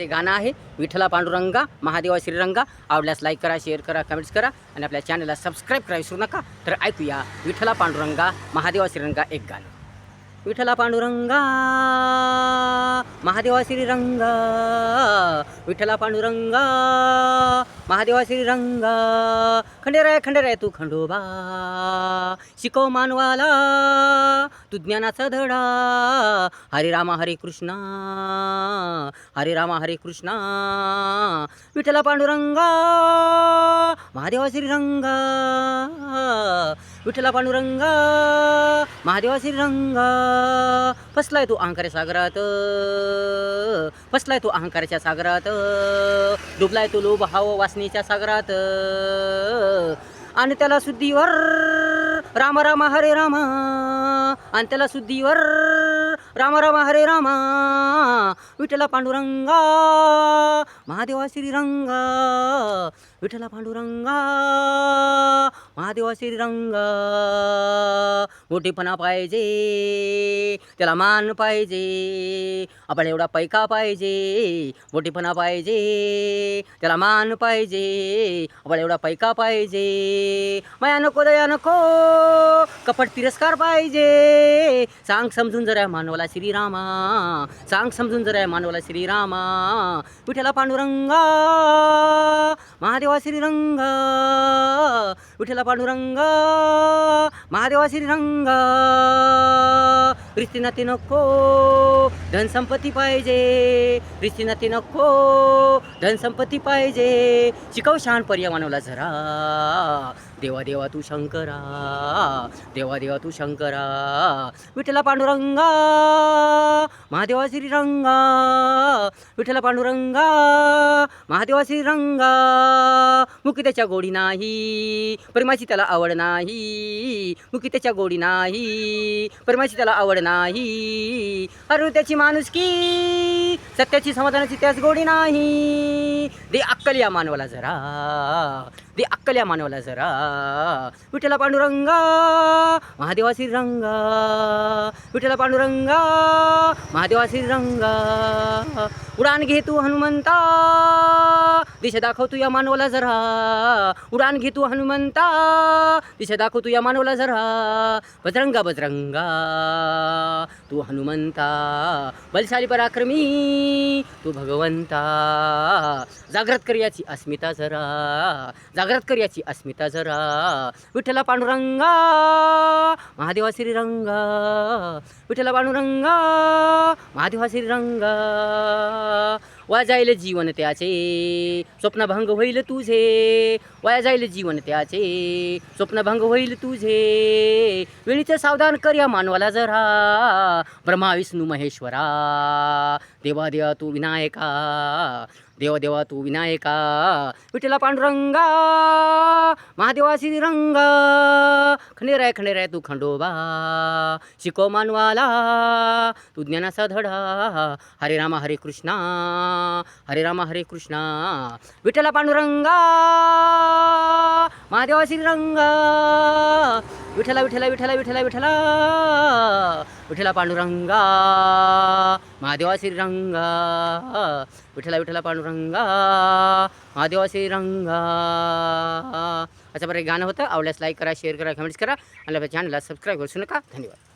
ते गाणं आहे विठ्ठला पांडुरंगा महादेवा श्रीरंगा आवडल्यास लाईक करा शेअर करा कमेंट्स करा आणि आपल्या चॅनलला सबस्क्राईब करा विसरू नका. तर ऐकूया विठ्ठला पांडुरंगा महादेवा श्रीरंगा एक गाणं. विठ्ठला पांडुरंगा महादेवा श्रीरंगा विठ्ठला पांडुरंगा महादेवा श्रीरंगा खंडेराय खंडेराय तू खंडोबा. शिकव मानवाला तू ज्ञानाचा धडा. हरे रामा हरे कृष्णा. हरे रामा हरे कृष्णा. विठ्ठला पांडुरंगा. महादेवा श्रीरंगा. विठ्ठला पांडुरंगा. महादेवा श्रीरंगा. फसलाय तू अहंकार्या सागरात. फसलाय तू अहंकाराच्या सागरात. डुबलाय तू लोभ हाव वासनेच्या सागरात. आणि त्याला शुद्धीवर राम राम हरे राम. आणि त्याला शुद्धीवर राम राम हरे रामा विठ्ठला पांडुरंगा महादेवा श्रीरंगा विठ्ठला पांडुरंगा महादेवा श्रीरंगा मोठेपणा पाहिजे त्याला मान पाहिजे आपण एवढा पैका पाहिजे मोठेपणा पाहिजे त्याला मान पाहिजे आपण एवढा पैका पाहिजे. माया नको दया नको कपट तिरस्कार पाहिजे. सांग समजून जरा मानवाला श्रीरामा. सांग समजून जरा मानवाला श्रीरामा. विठ्ठला पांडुरंगा. महादेवा श्रीरंग. विठ्ठला पांडुरंग. महादेवा श्रीरंग. रिश्ती नाती नको. धनसंपत्ती पाहिजे. रिश्ती नाती नको. धनसंपत्ती पाहिजे. शिकव शहाण पर्या मानवला जरा. देवा देवा तू शंकरा देवा देवा तू शंकरा विठ्ठला पांडुरंगा महादेवा श्रीरंगा विठ्ठला पांडुरंगा महादेवा श्रीरंगा मुकी त्याच्या गोडी नाही प्रेमाची त्याला आवड नाही मुकी त्याच्या गोडी नाही प्रेमाची त्याला आवड नाही. अरे त्याची माणुसकी सत्याची समाधानाची त्याच गोडी नाही. दे अक्कल या मानवाला जरा. दे अक्कल या मानवाला जरा. विठ्ठला पांडुरंगा महादेवा रंगा. विठ्ठला पांडुरंगा महादेवा रंगा. उडान घे तू हनुमंता. दिशा दाखव तू या मानवाला जरा. उडान घे तू हनुमंता. दिशा दाखव तू या मानवाला जरा. बजरंगा बजरंगा. तू हनुमंता. बलशाली पराक्रमी. तू भगवंता. जागृत कर याची अस्मिता जरा. जागृत कर याची अस्मिता जरा. विठ्ठला पांडुरंगा. महादेवा श्रीरंगा. विठ्ठला पांडुरंगा. महादेवा श्रीरंगा. वाया जाईल जीवन त्याचे. स्वप्नभंग होईल तुझे. वाया जाईल जीवन त्याचे. स्वप्नभंग होईल तुझे. वेळीचं सावधान कर या मानवाला जरा. ब्रह्मा विष्णू महेश्वरा. देवा देवा तू विनायका. देवा देवा तू विनायका. विठ्ठला पांडुरंगा. महादेवा श्रीरंगा खंडेराय खंडेराय तू खंडोबा। शिको मानवाला तू ज्ञानाचा धडा। हरे रामा हरे कृष्णा। हरे रामा हरे कृष्णा। विठ्ठला पांडुरंगा। महादेवा श्रीरंगा विठ्ठला विठ्ठला विठ्ठला विठ्ठला विठ्ठला। विठ्ठला पांडुरंगा। महादेवा श्रीरंगा विठ्ठला विठ्ठला पांडुरंगा। महादेवा श्रीरंगा अशा प्रकारे गाणं होतं. आवडल्यास लाईक करा शेअर करा कमेंट्स करा. आणि आपल्या चॅनलला सबस्क्राईब करू नका. धन्यवाद.